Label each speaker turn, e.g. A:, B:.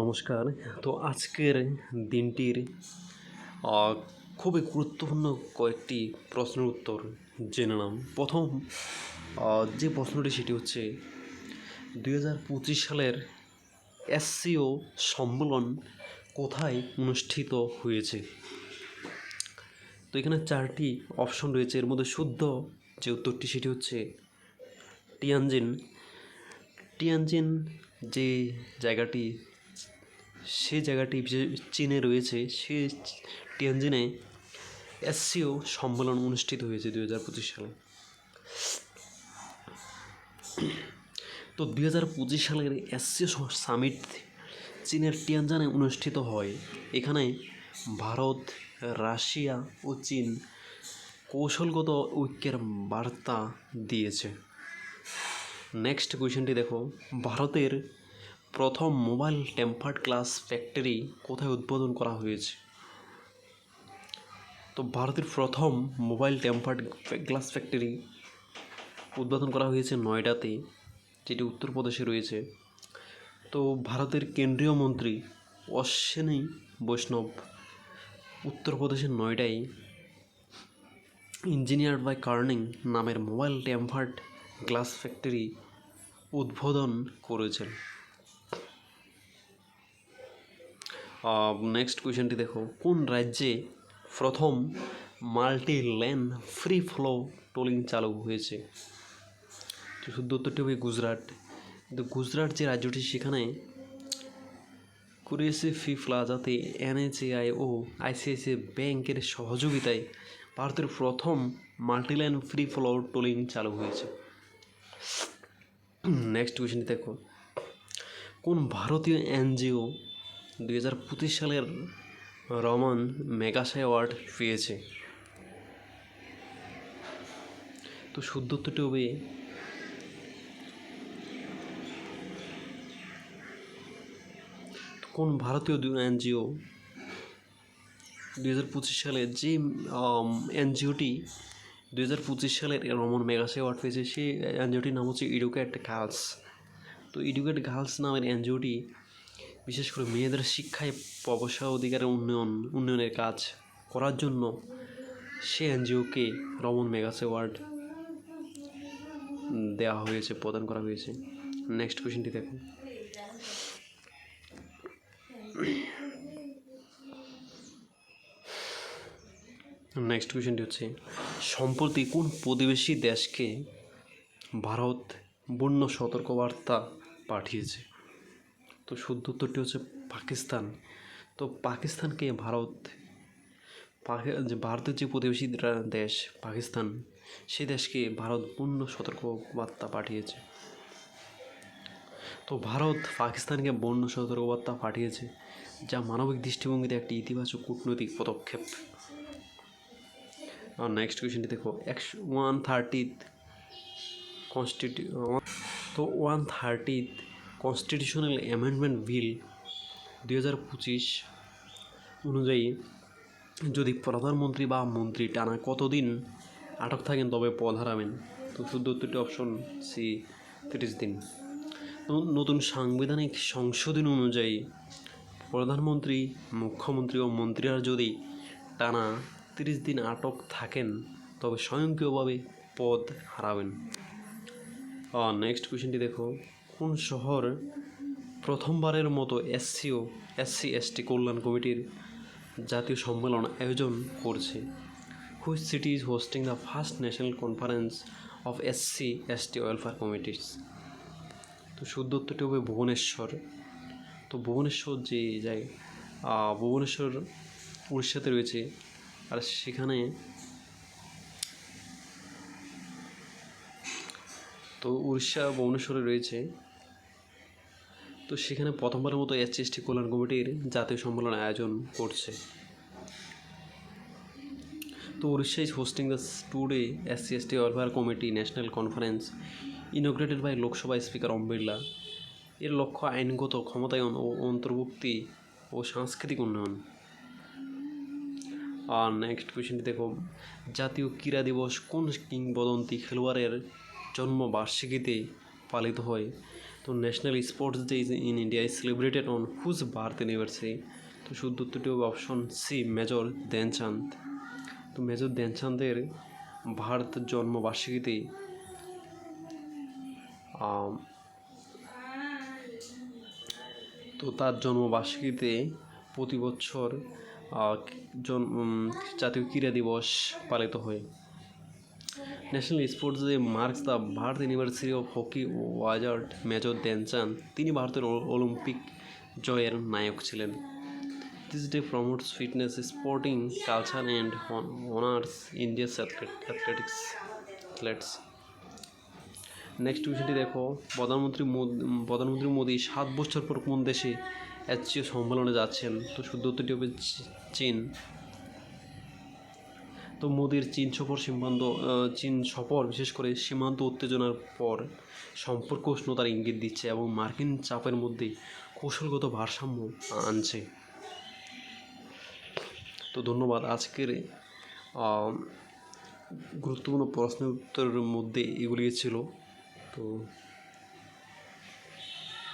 A: নমস্কার। তো আজকের দিনটির খুবই গুরুত্বপূর্ণ কয়েকটি প্রশ্নের উত্তর জেনে নাম প্রথম যে প্রশ্নটি সেটি হচ্ছে, দুই হাজার পঁচিশ সালের এসসিও সম্মেলন কোথায় অনুষ্ঠিত হয়েছে? তো এখানে চারটি অপশন রয়েছে। এর মধ্যে শুদ্ধ যে উত্তরটি সেটি হচ্ছে টিয়ানজিন। টিয়ানজিন যে জায়গাটি সে জায়গাটি চীনে রয়েছে, সে টিয়ানজিনে এসসিও সম্মেলন অনুষ্ঠিত হয়েছে দুই হাজার পঁচিশ সালে। তো দুই হাজার পঁচিশ সালের এসসিও সামিট চীনের টিয়ানজানে অনুষ্ঠিত হয়। এখানে ভারত, রাশিয়া ও চীন কৌশলগত ঐক্যের বার্তা দিয়েছে। নেক্সট কোয়েশ্চেনটি দেখো, ভারতের প্রথম মোবাইল টেম্পার্ড গ্লাস ফ্যাক্টরি কোথায় উদ্বোধন করা হয়েছে? তো ভারতের প্রথম মোবাইল টেম্পার্ড গ্লাস ফ্যাক্টরি উদ্বোধন করা হয়েছে নয়ডাতে, যেটি উত্তরপ্রদেশে রয়েছে। তো ভারতের কেন্দ্রীয় মন্ত্রী অশ্বিনী বৈষ্ণব উত্তরপ্রদেশের নয়ডায় ইঞ্জিনিয়ার্ড বাই কার্নিং নামের মোবাইল টেম্পার্ড গ্লাস ফ্যাক্টরি উদ্বোধন করেছেন। নেক্সট কোয়েশ্চেনটি দেখো। কোন রাজ্যে প্রথম multi lane free flow tolling চালু হয়েছে? তো শুদ্ধ উত্তরটি হবে গুজরাট। কিন্তু গুজরাট যে রাজ্যটি, সেখানে কুরেসি ফি প্লাজাতে এনএচএআই ও আইসিআইসিআই ব্যাংকের সহযোগিতায় ভারতের প্রথম মাল্টিলাইন ফ্রি ফ্লো টোলিং চালু হয়েছে। নেক্সট কোয়েশ্চেনটি দেখো। কোন ভারতীয় এনজিও দুই হাজার পঁচিশ সালের রমন মেগাসাই অ্যাওয়ার্ড পেয়েছে। তো শুদ্ধ হবে কোন ভারতীয় এনজিও দুই হাজার পঁচিশ সালে যে এনজিওটি দুই হাজার পঁচিশ সালের রমন মেগাসে অ্যাওয়ার্ড পেয়েছে, সেই এনজিওটির নাম হচ্ছে ইডুকেট গার্লস তো ইডুকেট গার্লস নামের এনজিওটি বিশেষ করে মেয়েদের শিক্ষায় প্রবেশা অধিকারের উন্নয়ন, উন্নয়নের কাজ করার জন্য সে এনজিওকে রমন মেগাস অ্যাওয়ার্ড দেওয়া হয়েছে, প্রদান করা হয়েছে। নেক্সট কোয়েশ্চেনটি দেখুন। নেক্সট কোয়েশ্চেনটি হচ্ছে, সম্প্রতি কোন প্রতিবেশী দেশকে ভারত বন্য সতর্কবার্তা পাঠিয়েছে? তো শুদ্ধ উত্তরটি হচ্ছে পাকিস্তান। তো পাকিস্তানকে ভারত? যে ভারতের যে প্রতিবেশী দেশ, পাকিস্তান, সেই দেশকে ভারত পূর্ণ সতর্কবার্তা পাঠিয়েছে। তো ভারত পাকিস্তানকে বন্য সতর্কবার্তা পাঠিয়েছে, যা মানবিক দৃষ্টিভঙ্গিতে একটি ইতিবাচক কূটনৈতিক পদক্ষেপ। আর নেক্সট কোয়েশ্চেনটি দেখো, একশো ওয়ান থার্টিথ কনস্টিটিউ তো one thirtieth constitutional amendment bill দুই হাজার পঁচিশ অনুযায়ী যদি প্রধানমন্ত্রী বা মন্ত্রী টানা কতদিন আটক থাকেন, তবে পদ হারাবেন। তো শুদ্ধ উত্তরটি অপশন সি তিরিশ দিন নতুন সাংবিধানিক সংশোধন অনুযায়ী প্রধানমন্ত্রী, মুখ্যমন্ত্রী ও মন্ত্রীরা যদি টানা তিরিশ দিন আটক থাকেন, তবে স্বয়ংক্রিয়ভাবে পদ হারাবেন। নেক্সট কোয়েশ্চেনটি দেখো। কোন শহর প্রথমবারের মতো এসসিও, এসসি, এসটি কল্যাণ কমিটির জাতীয় সম্মেলন আয়োজন করছে? Which city is hosting the first national conference of SC ST welfare committees তো শুদ্ধ উত্তরটি হবে ভুবনেশ্বর। তো ভুবনেশ্বর যে জায়গা ভুবনেশ্বর উড়িষ্যাতে রয়েছে। আর সেখানে তো উড়িষ্যা, ভুবনেশ্বরে রয়েছে। তো সেখানে প্রথমবারের মতো এস এসটি কল্যাণ কমিটির জাতীয় সম্মেলন আয়োজন করছে। তো Orissa is hosting the two day S C S T welfare committee national conference inaugurated by Lok Sabha speaker Om Birla এর লক্ষ্য আইনগত ক্ষমতায়ন ও অন্তর্ভুক্তি ও সাংস্কৃতিক উন্নয়ন। আর নেক্সট কোয়েশ্চেনটি দেখো, জাতীয় ক্রীড়া দিবস কোন কিংবদন্তি খেলোয়াড়ের জন্মবার্ষিকীতে পালিত হয়? তো national sports day in India is celebrated on whose birth anniversary তো শুদ্ধ উত্তরটি হবে অপশন সি মেজর ধ্যানচাঁদ তো মেজর ধ্যানচাঁদের ভারত জন্মবার্ষিকীতে তো তার জন্মবার্ষিকীতে প্রতি বছর জাতীয় ক্রীড়া দিবস পালিত হয়। National sports marks the birth anniversary of hockey wizard major Dhyanchand তিনি ভারতের অলিম্পিক জয়ের নায়ক ছিলেন। This day promotes fitness sporting culture and honours India's athletics athletes next কোয়েশনটি দেখো। প্রধানমন্ত্রী প্রধানমন্ত্রী মোদী সাত বছর পর কোন দেশে এসচিও সম্মেলনে যাচ্ছেন? তো শুদ্ধ উত্তরটি হবে চীন। তো মোদির চীন সফর, সীমান্ত চীন সফর, বিশেষ করে সীমান্ত উত্তেজনার পর সম্পর্ক উষ্ণতার ইঙ্গিত দিচ্ছে এবং মার্কিন চাপের মধ্যে কৌশলগত ভারসাম্য আনছে। তো ধন্যবাদ আজকের গুরুত্বপূর্ণ প্রশ্নের উত্তরের মধ্যে এগুলি ছিল। তো